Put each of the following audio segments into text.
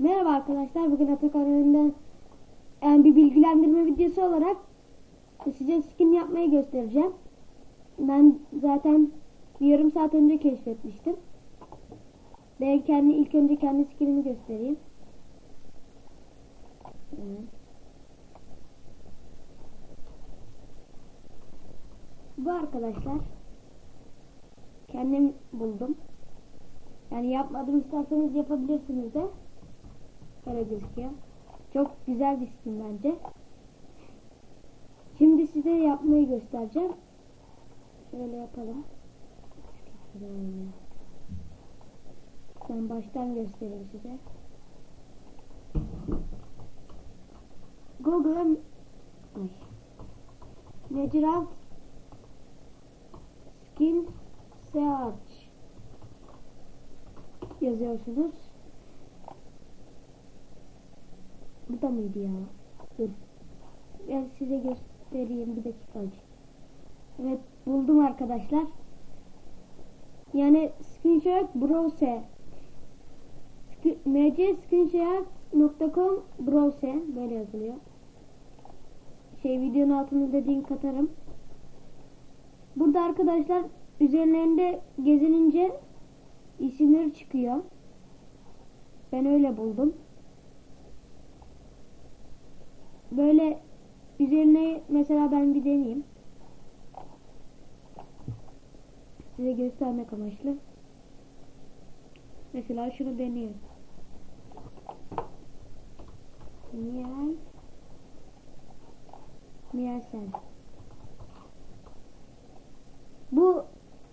Merhaba arkadaşlar. Bugün Atakan önünden bir bilgilendirme videosu olarak size skin yapmayı göstereceğim. Ben zaten bir yarım saat önce keşfetmiştim. Ben kendi ilk önce kendi skinimi göstereyim. Bu arkadaşlar kendim buldum. Yani yapmadım isterseniz yapabilirsiniz de. Böyle gözüküyor. Çok güzel bir skin bence. Şimdi size yapmayı göstereceğim. Şöyle yapalım. Ben baştan göstereyim size. Google'a. Mecra Skin Search yazıyorsunuz. Bu da mıydı ya? Dur. Ben size göstereyim bir dakika. Evet buldum arkadaşlar. Yani screenshot browse mcscreenshot.com browse böyle yazılıyor. Şey videonun altına dediğim katarım. Burada arkadaşlar üzerlerinde gezinince isimleri çıkıyor. Ben öyle buldum. Böyle üzerine mesela ben bir deneyeyim. Size göstermek amaçlı. Mesela şunu deneyeyim. Nihal Miyasel Bu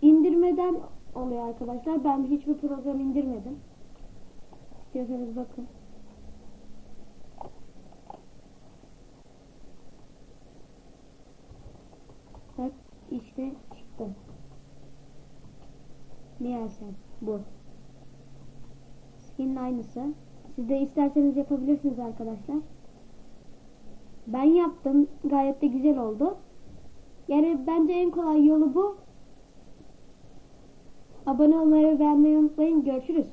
indirmeden oluyor arkadaşlar. Ben hiçbir program indirmedim. İstiyorsanız bakın. Bak işte çıktı. Niyelsen bu. Skin'in aynısı. Siz de isterseniz yapabilirsiniz arkadaşlar. Ben yaptım. Gayet de güzel oldu. Yani bence en kolay yolu bu. Abone olmayı ve beğenmeyi unutmayın. Görüşürüz.